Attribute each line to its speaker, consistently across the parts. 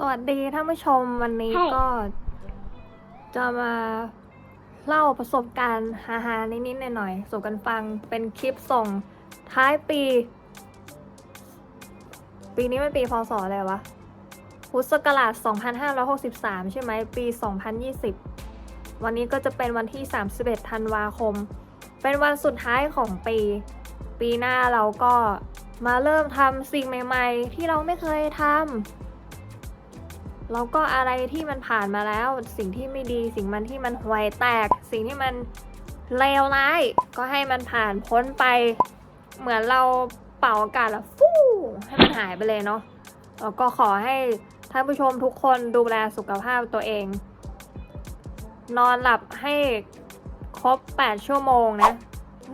Speaker 1: สวัสดีท่านผู้ชมวันนี้ก็ จะมาเล่าประสบการณ์ฮาๆนิดๆหน่อยๆสู่กันฟังเป็นคลิปส่งท้ายปี ปีนี้เป็นปีพศอะไรวะ พุทธศักราช 2563 ใช่ไหมปี 2020 วันนี้ก็จะเป็นวันที่ 31 ธันวาคม เป็นวันสุดท้ายของปี ปีหน้าเราก็มาเริ่มทำสิ่งใหม่ ๆ ที่เราไม่เคยทำ แล้วก็อะไรที่มันผ่านมาแล้ว สิ่งที่ไม่ดี สิ่งมันที่มันห่วยแตก สิ่งที่มันเลวร้าย ก็ให้มันผ่านพ้นไป เหมือนเราเป่าอากาศอะฟู่ให้มันหายไปเลยเนาะแล้วก็ขอให้ท่านผู้ชมทุกคนดูแลสุขภาพตัวเอง นอนหลับให้ครบ 8 ชั่วโมงนะ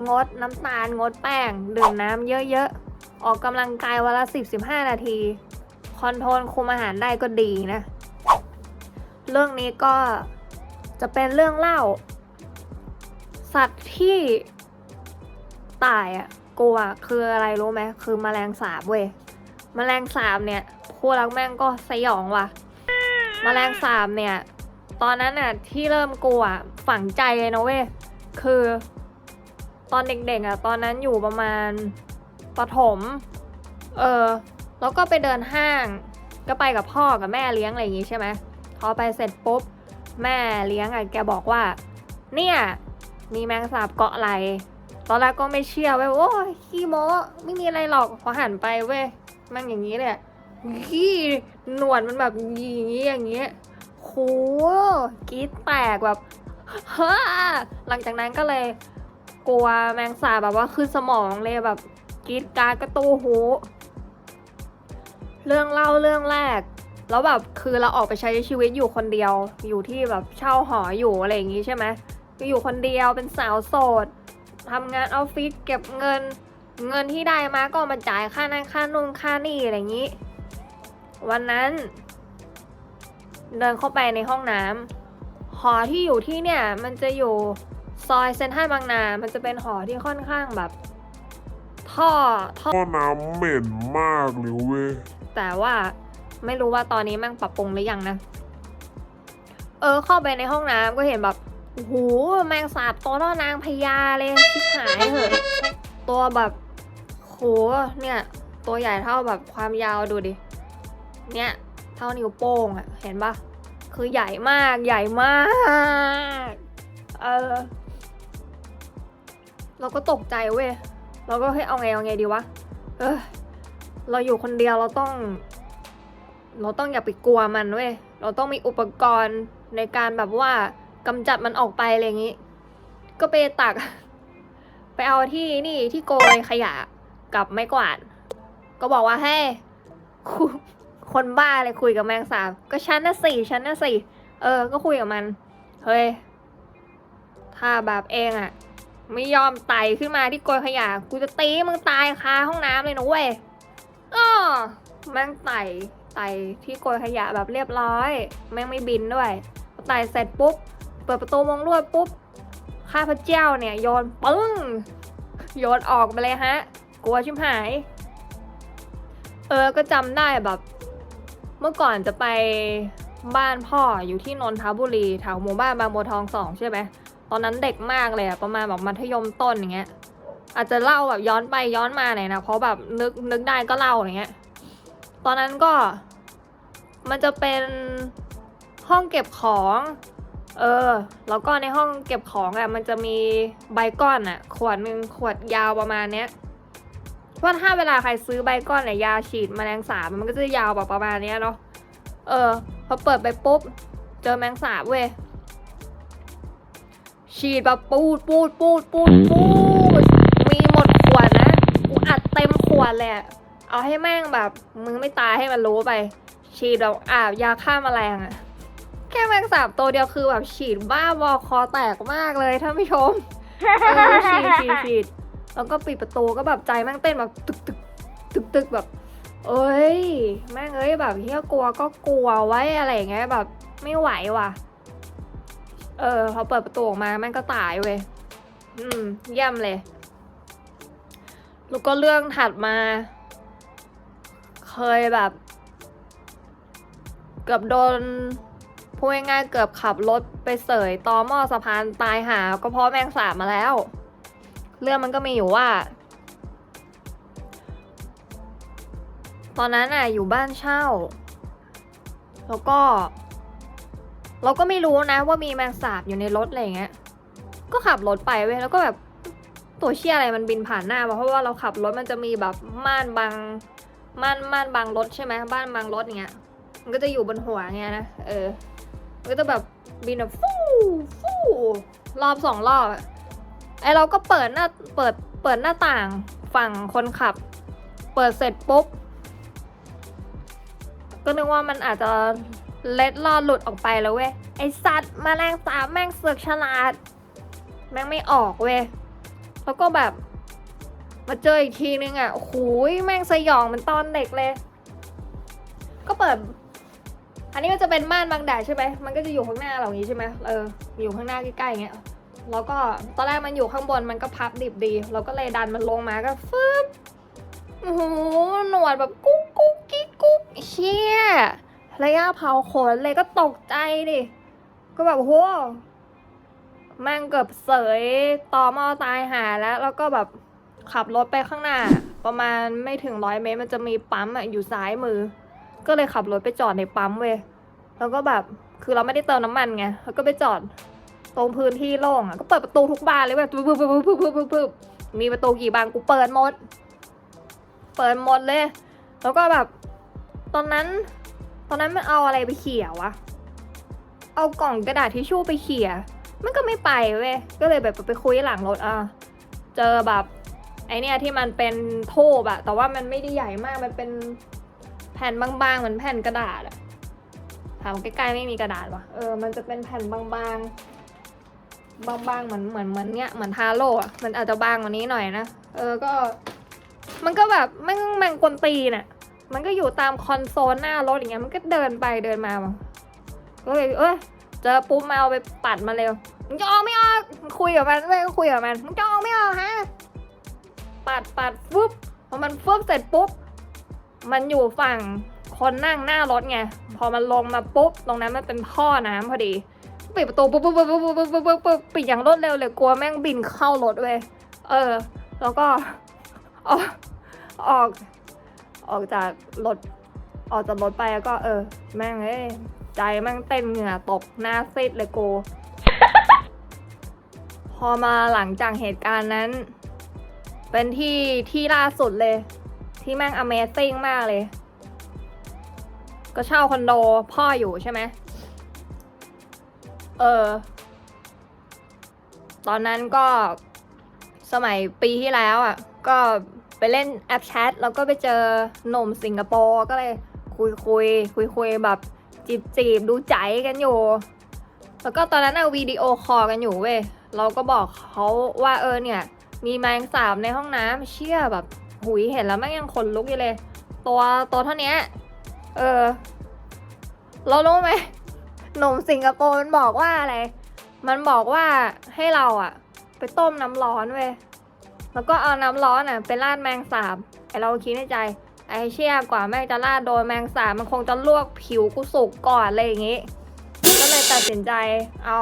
Speaker 1: งดน้ำตาล งดแป้ง ดื่มน้ำเยอะๆ ออกกำลังกายวันละ 10-15 นาที คอนโทรลคุมอาหารได้ก็ดีนะ เรื่องนี้ก็จะเป็นเรื่องเล่า สัตว์ที่ตายอะกลัวคืออะไรรู้ไหมคือแมลงสาบเว้ยแมลงสาบเนี่ยพูดแล้วแม่งก็สยองว่ะแมลงสาบเนี่ย ตอนนั้นน่ะที่เริ่มกลัวฝังใจเลยนะเว้ยคือตอนเด็กๆอะตอนนั้นอยู่ประมาณประถมเออ แล้วก็ไปเดินห้างก็ไปกับพ่อกับแม่เลี้ยงอะไรอย่างงี้ใช่ไหมพอไปเสร็จปุ๊บแม่เลี้ยงอะแกบอกว่า เนี่ยมีแมงสาบเกาะไหลตอนแรกก็ไม่เชื่อเว้ยโอ้ยขี้โม้ไม่มีอะไรหรอกพอหันไปเว้ยแมันอย่างนี้เลยขี้หนวดมันแบบอย่างนี้อย่างนี้โหกรีดแตกแบบฮ่าหลังจากนั้นก็เลยกลัวแมงสาบแบบว่าขึ้นสมองเลยแบบกรีดการกระตูหู เรื่องเล่าเรื่องแรก แล้วแบบคือเราออกไปใช้ชีวิตอยู่คนเดียว อยู่ที่แบบเช่าหออยู่อะไรอย่างงี้ใช่ไหมก็อยู่คนเดียวเป็นสาวโสดทำงานออฟฟิศเก็บเงิน เงินที่ได้มาก็มาจ่ายค่านั่นค่านู่นค่านี่อะไรอย่างงี้ วันนั้น เดินเข้าไปในห้องน้ำหอที่อยู่ที่เนี่ย มันจะอยู่ซอยเซนทรัลบางนา มันจะเป็นหอที่ค่อนข้างแบบ ท่อท่อ
Speaker 2: น้ำเหม็นมากเลยเว้ย
Speaker 1: ว่าไม่รู้ว่าตอนนี้แม่งปรับปรุงหรือยังนะ เออเข้าไปในห้องน้ำก็เห็นแบบโอ้โหแมงสาบตัวเท่านางพญาเลยชิบหายเหอะตัวแบบโหเนี่ยตัวใหญ่เท่าแบบความยาวดูดิ เนี่ย เท่านิ้วโป้งอะเห็นปะคือใหญ่มากใหญ่มาก เออ เราก็ตกใจเว้ย เราก็เฮ้ยเอาไงเอาไงดีวะ เออ เราอยู่คนเดียวเราต้อง เราต้องอย่าไปกลัวมันเว้ย เราต้องมีอุปกรณ์ในการแบบว่ากำจัดมันออกไปอะไรอย่างนี้ ก็ไปตัก ไปเอาที่นี่ที่โกยขยะกับไม้กวาด ก็บอกว่าเฮ้ยคุคนบ้าเลยคุยกับแมงสาบ ก็ฉันน่ะสิฉันน่ะสิเออ ก็คุยกับมัน เฮ้ย ถ้าแบบเองอะไม่ยอมไต่ขึ้นมาที่โกยขยะ กูจะตีมึงตายคาห้องน้ำเลยนะเว้ย แม่งไต่ไต่ที่โกยขยะแบบเรียบร้อย แม่งไม่บินด้วยไต่เสร็จปุ๊บ เปิดประตูมงลวดปุ๊บข้าพเจ้าเนี่ยโยนปึ้งโยนออกไปเลยฮะ กลัวชิบหาย เออก็จำได้แบบ เมื่อก่อนจะไปบ้านพ่ออยู่ที่นนทบุรีแถวหมู่บ้านบางบัวทองสองใช่ไหมตอนนั้นเด็กมากเลยอะประมาณแบบมัธยมต้นอย่างเงี้ย อาจจะเล่าแบบย้อนไปย้อนมาหน่อยนะ เพราะแบบนึกนึกได้ก็เล่าอย่างเงี้ย ตอนนั้นก็มันจะเป็นห้องเก็บของ เออ แล้วก็ในห้องเก็บของอะ่ะมันจะมีใบก้อนอะ่ะ ขวดหนึ่งขวดยาวประมาณเนี้ยว่าถ้าเวลาใครซื้อใบก้อนเนี่ยยาฉีดแมลงสาบมันก็จะยาวแบบประมาณเนี้ยเนาะ เออ พอเปิดไปปุ๊บ เจอแมงสาบเว้ยฉีดแบบปูดปูดปูดปูดปูด วดเลยอะเอาให้แม่งแบบมึงไม่ตายให้มันรู้ไป ฉีดแบบอาบยาฆ่าแมลงอะแค่แมงสาบตัวเดียวคือแบบฉีดบ้าบอคอแตกมากเลยท่านผู้ชมเออฉีดฉีดฉีดแล้วก็ปิดประตูก็แบบใจแม่งเต้นแบบตึกตึกตึกตึกแบบ เอ้ย แม่งเอ้ยแบบเฮียกลัวก็กลัวไว้อะไรอย่างเงี้ยแบบไม่ไหวว่ะ เออพอเปิดประตูออกมาแม่งก็ตายเว้ยอืมเยี่ยมเลย แล้วก็เรื่องถัดมา เคยแบบ เกือบโดนพูดง่ายๆเกือบขับรถไปเสยตอหม้อสะพานตายหา ก็เพราะแมงสาบมาแล้ว เรื่องมันก็มีอยู่ว่า ตอนนั้นน่ะอยู่บ้านเช่า แล้วก็ เราก็ไม่รู้นะว่ามีแมงสาบอยู่ในรถอะไรเงี้ย ก็ขับรถไปเว้ยแล้วก็แบบ ตัวเชี่ยอะไรมันบินผ่านหน้าเพราะว่าเราขับรถมันจะมีแบบม่านบังม่านม่านบังรถใช่ไหมบ้านบังรถอย่างเงี้ย มันก็จะอยู่บนหัวเงี้ยนะเออมันก็จะแบบบินแบบฟู่ฟู่รอบสองรอบไอเราก็เปิดหน้าเปิดเปิดหน้าต่างฝั่งคนขับ เปิดเสร็จปุ๊บก็นึกว่ามันอาจจะเล็ดลอดหลุดออกไปแล้วเว้ยไอสัตว์แมลงสาบแม่งเสือกฉลาด แม่งไม่ออกเว้ย แล้วก็แบบมาเจออีกทีนึงอะโอ้ยแม่งสยองมันตอนเด็กเลย ก็เปิด อันนี้ก็จะเป็นม่านบางแดดใช่ไหมมันก็จะอยู่ข้างหน้าเราอย่างนี้ใช่ไหมเออ อยู่ข้างหน้าใกล้ๆอย่างเงี้ย แล้วก็ตอนแรกมันอยู่ข้างบนมันก็พับดิบดี เราก็เลยดันมันลงมาก็ฟึบโอ้โหหนวดแบบกุ๊กกุ๊กกิ๊กกุ๊กเชี่ยระยะเผาขนเลยก็ตกใจดิ ก็แบบโห แม่งเกือบเสยต่อมอตายหาแล้ว แล้วก็แบบขับรถไปข้างหน้า ประมาณไม่ถึงร้อยเมตรมันจะมีปั๊มอะอยู่ซ้ายมือ ก็เลยขับรถไปจอดในปั๊มเว้ยแล้วก็แบบคือเราไม่ได้เติมน้ำมันไงแล้วก็ไปจอดตรงพื้นที่โล่งอะก็เปิดประตูทุกบานเลยแบบปึ๊บปึ๊บปึ๊บปึ๊บปึ๊บปึ๊บปึ๊บมีประตูกี่บานกูเปิดหมด เปิดหมดเลย แล้วก็แบบ ตอนนั้น ตอนนั้นมันเอาอะไรไปเขี่ยวะเอากล่องกระดาษทิชชู่ไปเขี่ย มันก็ไม่ไปเว้ย ก็เลยแบบไปคุยหลังรถอะ เจอแบบไอเนี่ยที่มันเป็นโทบอะแต่ว่ามันไม่ได้ใหญ่มาก มันเป็นแผ่นบางๆเหมือนแผ่นกระดาษอะถามใกล้ๆไม่มีกระดาษวะเออ มันจะเป็นแผ่นบางๆ บางๆ เหมือนเหมือนเหมือนเนี้ย เหมือนทาโร่อะมันอาจจะบางกว่านี้หน่อยนะ เออ ก็ มันก็แบบแม่งแม่งกวนตีน่ะ มันก็อยู่ตามคอนโซลหน้ารถอย่างเงี้ย มันก็เดินไปเดินมาว่ะก็เลยเอ้ยเจอปุ๊บมาเอาไปปัดมาเร็ว มึงจะออกไม่ออกคุยกับมันไม่คุยกับมันมึงจะออกไม่ออกฮะปัดปัดปุ๊บพอมันปุ๊บเสร็จปุ๊บมันอยู่ฝั่งคนนั่งหน้ารถไงพอมันลงมาปุ๊บตรงนั้นมันเป็นท่อน้ำพอดีปิดประตูปุ๊บปุ๊บปุ๊บปุ๊บปุ๊บปุ๊บปุ๊บปุ๊บปุ๊บปิดอย่างรวดเร็วเลยกลัวแม่งบินเข้ารถเว้ยเออ แล้วก็ออกออก ออกจากรถออกจากรถไปแล้วก็ เออ แม่งเอ้ใจแม่งเต้นเหงื่อตกหน้าซีดเลยกู พอมาหลังจากเหตุการณ์นั้น เป็นที่ที่ล่าสุดเลย ที่แม่ง Amazing มากเลย ก็เช่าคอนโดพ่ออยู่ใช่ไหมเออ ตอนนั้นก็สมัยปีที่แล้วอะ ก็ไปเล่นแอปแชทแล้วก็ไปเจอหนุ่มสิงคโปร์ก็เลยคุยคุยคุยคุยแบบจีบจีบดูใจกันอยู่ แล้วก็ตอนนั้นเอาวิดีโอคอลกันอยู่เว้ย เราก็บอกเขาว่าเออเนี่ย มีแมงสาบในห้องน้ำเชี่ยแบบหุยเห็นแล้วแม่งยังขนลุกอยู่เลย ตัวตัวเท่านี้เออ เรารู้ไหมหนุ่มสิงคโปร์มันบอกว่าอะไร มันบอกว่าให้เราอะไปต้มน้ำร้อนเว้ยแล้วก็เอาน้ำร้อนอะไปราดแมงสาบไอเราคิดในใจ ไอเชี่ยกว่าแม่งจะราดโดนแมงสาบมันคงจะลวกผิวกูสุกก่อนอะไรอย่างงี้ ก็เลยตัดสินใจเอา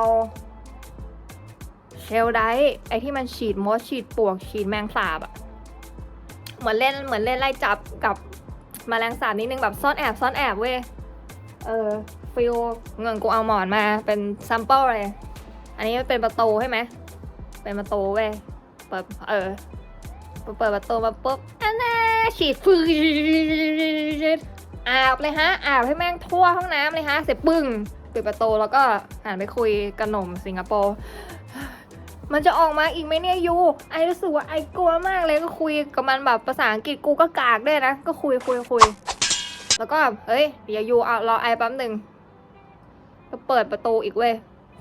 Speaker 1: เชลไดไอที่มันฉีดมดฉีดปวกฉีดแมงสาบอะเหมือนเล่นเหมือนเล่นไล่จับกับแมลงสาบนิดนึงแบบซ่อนแอบซ่อนแอบเว้ยเออฟิลเงินกูเอาหมอนมาเป็นซัมเปิลเลย อันนี้เป็นประตูใช่ไหมเป็นประตูเว้ยเปิดเออเปิดประตูมาปุ๊บอันน่าฉีดฟืดอาบเลยฮะอาบให้แม่งทั่วห้องน้ำเลยฮะเสร็จปึ้งปิดประตูแล้วก็หันไปคุยกับหนุ่มสิงคโปร์ มันจะออกมาอีกไหมเนี่ยยูไอรู้สึกว่าไอกลัวมากเลยก็คุยกับมันแบบภาษาอังกฤษกูก็กากได้นะ ก็คุยคุยคุยแล้วก็แบบเฮ้ยเดี๋ยวยูเอารอไอแป๊บหนึ่งก็เปิดประตูอีกเว้ย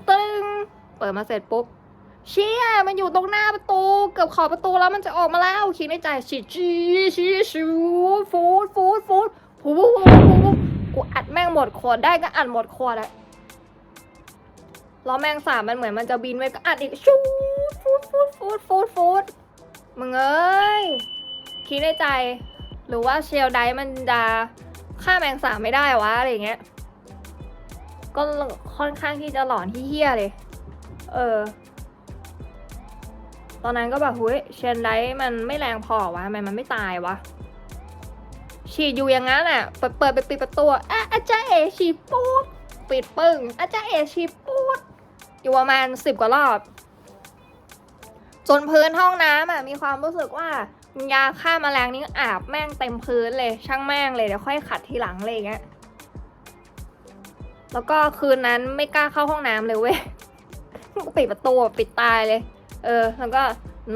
Speaker 1: ตึ้งเปิดมาเสร็จปุ๊บเชี่ยมันอยู่ตรงหน้าประตู เกือบขอบประตูแล้วมันจะออกมาแล้วคิดในใจชิจีชีชูฟูดฟูดฟูดฟูดฟูดฟูดกูอัดแม่งหมดขวดได้ก็อัดหมดขวดอะ ล้วแมงสาบมันเหมือนมันจะบินไว้ก็อัดอีกชูดฟูดฟูดฟูดฟูดฟูดมึงเอ้ยคิดในใจ หรือว่าเชลไดมันจะฆ่าแมงสาบไม่ได้วะอะไรเงี้ยก็ค่อนข้างที่จะหลอนที่เฮี้ยเลย เออ ตอนนั้นก็แบบเฮ้ยเชนไดมันไม่แรงพอวะทำไมมันไม่ตายวะฉีดอยู่อย่างนั้นอะ เปิดเปิดไปปิดประตูอะอาจารย์เอฉีดปูดปิดปึ้งอาจารย์เอฉีดปูด อยู่ประมาณสิบกว่ารอบ จนพื้นห้องน้ำอะมีความรู้สึกว่ายาฆ่าแมลงนี่อาบแม่งเต็มพื้นเลย ช่างแม่งเลยเดี๋ยวค่อยขัดทีหลังเลยอย่างเงี้ยแล้วก็คืนนั้นไม่กล้าเข้าห้องน้ำเลยเว้ยปิดประตูปิดตายเลย เออ แล้วก็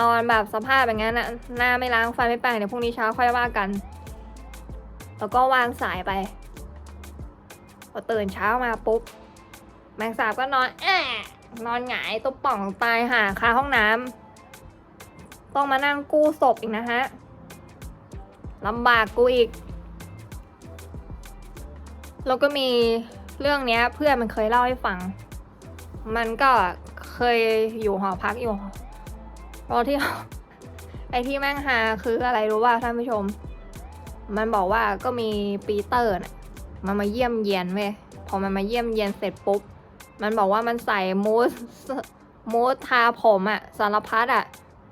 Speaker 1: นอนแบบสภาพอย่างนั้นนะหน้าไม่ล้างฟันไม่แปรงเดี๋ยวพรุ่งนี้เช้าค่อยว่ากัน แล้วก็วางสายไปพอตื่นเช้ามาปุ๊บ แมงสาบก็นอนแอะ นอนหงายตัวป่องตายหาคาห้องน้ำต้องมานั่งกู้ศพอีกนะฮะลำบากกูอีก แล้วก็มีเรื่องเนี้ยเพื่อนมันเคยเล่าให้ฟัง มันก็เคยอยู่หอพักอยู่ตอนที่ไอที่แม่งฮาคืออะไรรู้ป่ะท่านผู้ชม มันบอกว่าก็มีปีเตอร์น่ะมันมาเยี่ยมเยียนเว้ยพอมันมาเยี่ยมเยียนเสร็จปุ๊บ มันบอกว่ามันใส่มูสมูสทาผมอะสารพัดอะ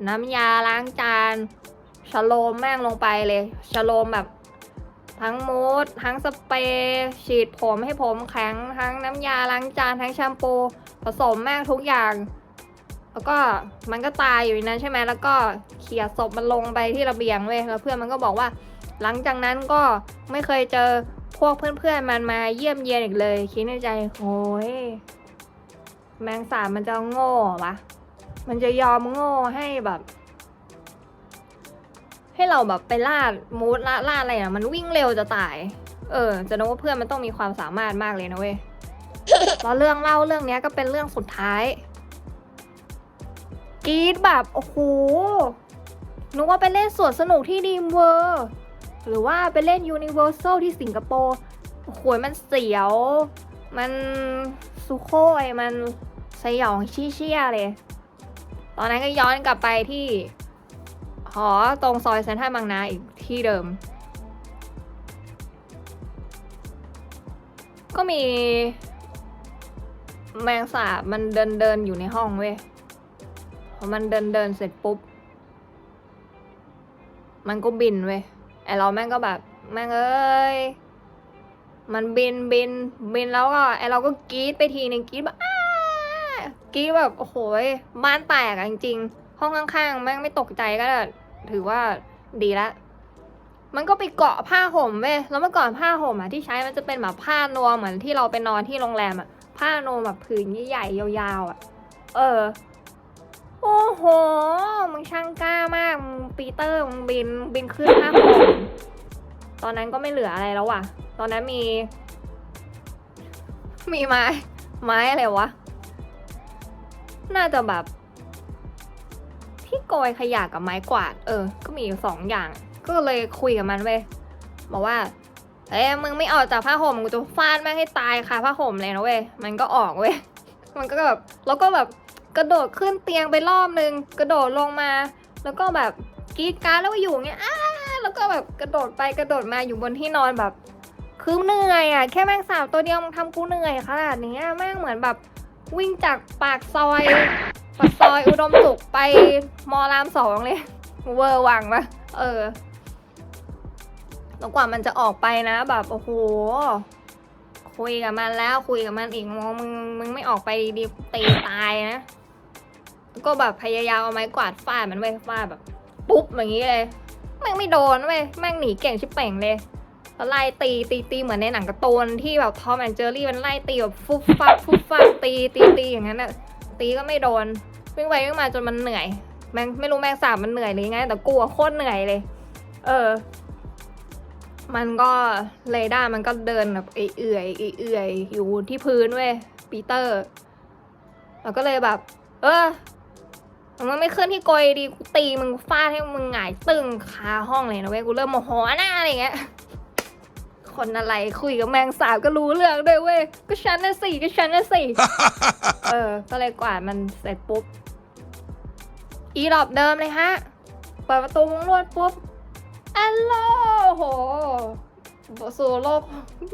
Speaker 1: น้ำยาล้างจานชโลมแม่งลงไปเลยชโลมแบบ ทั้งมูสทั้งสเปรย์ฉีดผมให้ผมแข็งทั้งน้ำยาล้างจานทั้งแชมพูผสมแม่งทุกอย่าง แล้วก็มันก็ตายอยู่ในนั้นใช่ไหมแล้วก็เขี่ยศพมันลงไปที่ระเบียงเว้ยแล้วเพื่อนมันก็บอกว่า หลังจากนั้นก็ไม่เคยเจอพวกเพื่อนๆมันมาเยี่ยมเยียนอีกเลย คิดในใจโอ้ย แมงสาบมันจะโง่เหรอวะมันจะยอมโง่ให้แบบ ให้เราแบบไปล่ามูดล่าล่าอะไรอะ มันวิ่งเร็วจะตาย เออ จะนึกว่าเพื่อนมันต้องมีความสามารถมากเลยนะเว้ยแล้วเรื่องเล่าเรื่องเนี้ยก็เป็นเรื่องสุดท้ายกรีดแบบโอ้โหนึกว่าไปเล่นสวนสนุกที่ดีมเวอร์หรือว่าไปเล่นยูนิเวอร์แซลที่สิงคโปร์โอ้โหมันเสียว มัน สุโคยมันสยองชี้เชี่ยเลย ตอนนั้นก็ย้อนกลับไปที่หอตรงซอยเซนทรัลบางนาอีกที่เดิม ก็มี แมงสาบมันเดินเดินอยู่ในห้องเว้ยพอมันเดินเดินเสร็จปุ๊บ มันก็บินเว้ยไอเราแม่งก็แบบ แม่งเอ้ย มันบินบินบินแล้วก็ไอเราก็กรี๊ดไปทีหนึ่งกรี๊ดแบบกรี๊ดแบบโอ้โหบ้านแตกอะจริงๆ ห้องข้างๆแม่งไม่ตกใจก็ถือว่าดีละมันก็ไปเกาะผ้าห่มเว้ยแล้วเมื่อก่อนผ้าห่มอะที่ใช้มันจะเป็นแบบผ้านวมเหมือนที่เราไปนอนที่โรงแรมอะผ้านวมแบบผืนใหญ่ๆยาวๆอะเออ โอ้โห มึงช่างกล้ามาก มึงปีเตอร์ มึงบิน บินขึ้นผ้าห่ม ตอนนั้นก็ไม่เหลืออะไรแล้วว่ะ ตอนนั้นมี มีไม้ ไม้อะไรวะ น่าจะแบบ ที่โกยขยะกับไม้กวาด เออ ก็มีอยู่สองอย่าง ก็เลยคุยกับมันเว้ยบอกว่า เอ้ยมึงไม่ออกจากผ้าห่มกูจะฟาดแม่งให้ตายค่ะผ้าห่มเลยนะเว้ย มันก็ออกเว้ย มันก็แบบแล้วก็แบบกระโดดขึ้นเตียงไปรอบนึง กระโดดลงมา แล้วก็แบบกรีดการแล้วก็อยู่อย่างเงี้ยอ้าแล้วก็แบบกระโดดไปกระโดดมาอยู่บนที่นอนแบบ คือเหนื่อยอะแค่แมงสาบตัวเดียวมึงทำกูเหนื่อยขนาดนี้แม่งเหมือนแบบวิ่งจากปากซอยปากซอยอุดมสุขไปมอรามสองเลย เวอร์วังปะเออแล้วกว่ามันจะออกไปนะ แบบโอ้โหคุยกับมันแล้วคุยกับมันอีกมองมึงมึงไม่ออกไปดีตีตายนะก็แบบพยายามเอาไม้กวาดฟาดมันไว้ฟาดแบบ ปุ๊บอย่างนี้เลยแม่งไม่โดนเว้ยแม่งหนีเก่งชิบเป่งเลย แล้วไล่ตีตีตีเหมือนในหนังการ์ตูนที่แบบทอมแอนเจอรี่มันไล่ตีแบบฟุบฟับฟุบฟับตีตีตีอย่างนั้นอะตีก็ไม่โดนวิ่งไปวิ่งมาจนมันเหนื่อยแมงไม่รู้แมงสาบมันเหนื่อยหรือยังไงแต่กลัวโคตรเหนื่อยเลย เออ มันก็เรดามันก็เดินแบบเอื่อยเอื่อยอยู่ที่พื้นเว้ยปีเตอร์แล้วก็เลยแบบ เออมึงไม่ขึ้นที่โกยดีกูตีมึงฟาดให้มึงหงายตึงคาห้องเลยนะเว้ยกูเริ่มโมโหหน้าอะไรเงี้ย คนอะไรคุยกับแมงสาบก็รู้เรื่องด้วยเว้ยก็ฉันน่ะสิก็ฉันน่ะสิ เออ ก็เลยกวาดมันเสร็จปุ๊บ อีรอบเดิมเลยฮะ เปิดประตูมุ้งลวดปุ๊บอัลโหลโหสู่โลก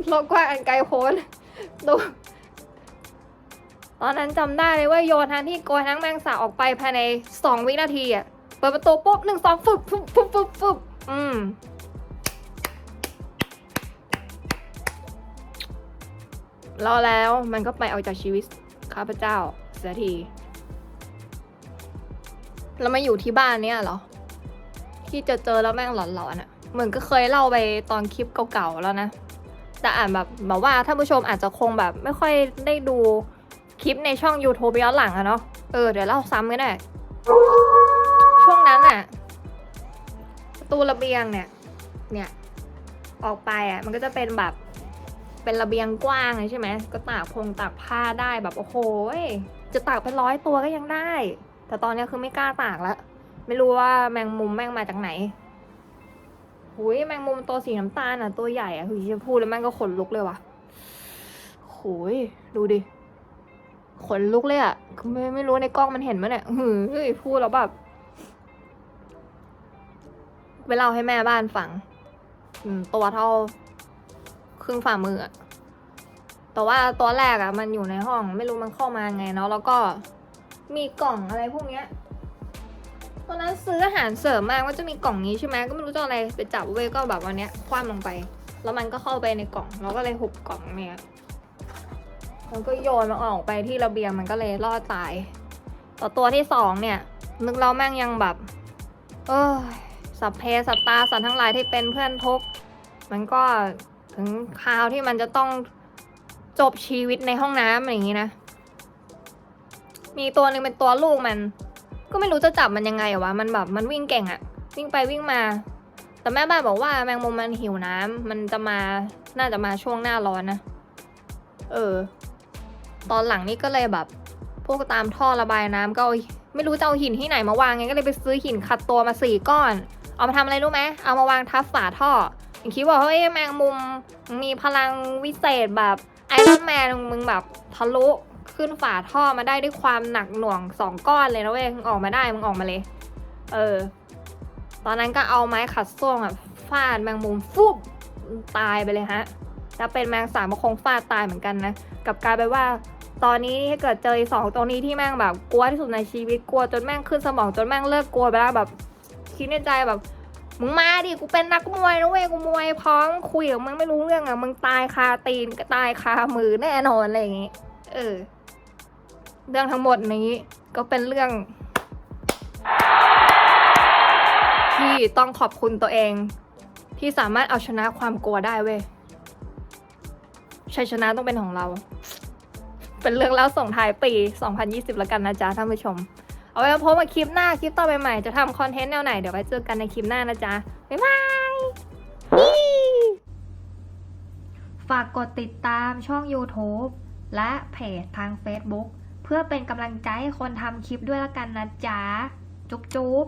Speaker 1: โลกกว้างอันไกลโพ้นดูตอนนั้นจำได้เลยว่าโยนทั้งที่โกยทั้งแมงสาบออกไปภายในสองวินาทีอะเปิดประตูปุ๊บหนึ่งสองฟึบฟึบฟึบฟึบฟึบอืม รอแล้วมันก็ไปออกจากชีวิตข้าพเจ้าเสียทีแล้วมาอยู่ที่บ้านเนี่ยเหรอ ที่จอเจอแล้วแม่งหลอนๆอะเหมือนก็เคยเล่าไปตอนคลิปเก่าๆแล้วนะ แต่อ่านแบบแบบว่าท่านผู้ชมอาจจะคงแบบ ไม่ค่อยได้ดูคลิปในช่อง YouTube ย้อนหลังอะเนาะ เออ เดี๋ยวเล่าซ้ำก็ได้ช่วงนั้นอะประตูระเบียงเนี่ย เนี่ย ออกไปอะมันก็จะเป็นแบบ เป็นระเบียงกว้างเลยใช่ไหมก็ตากพงตากผ้าได้แบบโอ้โหจะตากเป็นร้อยตัวก็ยังได้ แต่ตอนนี้คือไม่กล้าตากแล้วไม่รู้ว่าแมงมุมแม่งมาจากไหนหุยแมงมุมตัวสีน้ำตาลอะตัวใหญ่อะหุยจะพูดแล้วแม่งก็ขนลุกเลยว่ะหุยดูดิขนลุกเลยอะไม่ไม่รู้ในกล้องมันเห็นไหมเนี่ยหือเฮ้ยพูดแล้วแบบไปเล่าให้แม่บ้านฟังตัวเท่า รึ่งฝ่ามืออะแต่ว่าตัวแรกอะมันอยู่ในห้องไม่รู้มันเข้ามาไงเนาะแล้วก็มีกล่องอะไรพวกเนี้ยตอนนั้นซื้ออาหารเสริมมาว่าจะมีกล่องนี้ใช่ไหมก็ไม่รู้จะอะไรไปจับเว้ยก็แบบวันเนี้ยคว่ำลงไป แล้วมันก็เข้าไปในกล่องเราก็เลยหุบกล่องเนี่ยมันก็โยนมันออกไปที่ระเบียงมันก็เลยรอดตายต่อตัวที่สองเนี่ย นึกเราแม่งยังแบบ เออสัพเพสัตตาสัตว์ทั้งหลายที่เป็นเพื่อนทุกมันก็ ถึงคราวที่มันจะต้องจบชีวิตในห้องน้ำอะไรอย่างนี้นะ มีตัวหนึ่งเป็นตัวลูกมัน ก็ไม่รู้จะจับมันยังไงอะวะ มันแบบมันวิ่งเก่งอะวิ่งไปวิ่งมา แต่แม่บ้านบอกว่าแมงมุมมันหิวน้ำมันจะมา น่าจะมาช่วงหน้าร้อนนะ เออ ตอนหลังนี่ก็เลยแบบ พวกตามท่อระบายน้ำก็ไม่รู้จะเอาหินที่ไหนมาวางไง ก็เลยไปซื้อหินขัดตัวมาสี่ก้อน เอามาทำอะไรรู้ไหมเอามาวางทับฝาท่อ อย่างคิดว่าเฮ้ยแมงมุมมีพลังวิเศษแบบไอรอนแมนมึงแบบทะลุขึ้นฝาท่อมาได้ด้วยความหนักหน่วงสองก้อนเลยนะเว้ยมึงออกมาได้มึงออกมาเลย เออ ตอนนั้นก็เอาไม้ขัดส้วมอะฟาดแมงมุมฟุบตายไปเลยฮะถ้าเป็นแมงสาบก็คงฟาดตายเหมือนกันนะกับกลายไปว่าตอนนี้ถ้าเกิดเจอสองตัวนี้ที่แม่งแบบกลัวที่สุดในชีวิตกลัวจนแม่งขึ้นสมองจนแม่งเลิกกลัวไปแล้วแบบคิดในใจแบบ มึงมาดิกูเป็นนักมวยนะเว้ยกูมวยพร้อมคุยกับมึงไม่รู้เรื่องอะมึงตายคาตีนก็ตายคามือแน่นอนอะไรอย่างงี้ เออ เรื่องทั้งหมดนี้ก็เป็นเรื่อง ที่ต้องขอบคุณตัวเอง ที่สามารถเอาชนะความกลัวได้เว้ยชัยชนะต้องเป็นของเรา เป็นเรื่องเล่าส่งท้ายปี 2020 แล้วกันนะจ๊ะท่านผู้ชม เอาไว้มาพบกับคลิปหน้าคลิปต่อไปใหม่จะทำคอนเทนต์แนวไหน เดี๋ยวไว้เจอกันในคลิปหน้านะจ๊ะ บ๊ายบายฝากกดติดตามช่อง YouTube และเพจทาง Facebook เพื่อเป็นกำลังใจให้คนทำคลิปด้วยละกันนะจ๊ะ จุ๊บจุ๊บ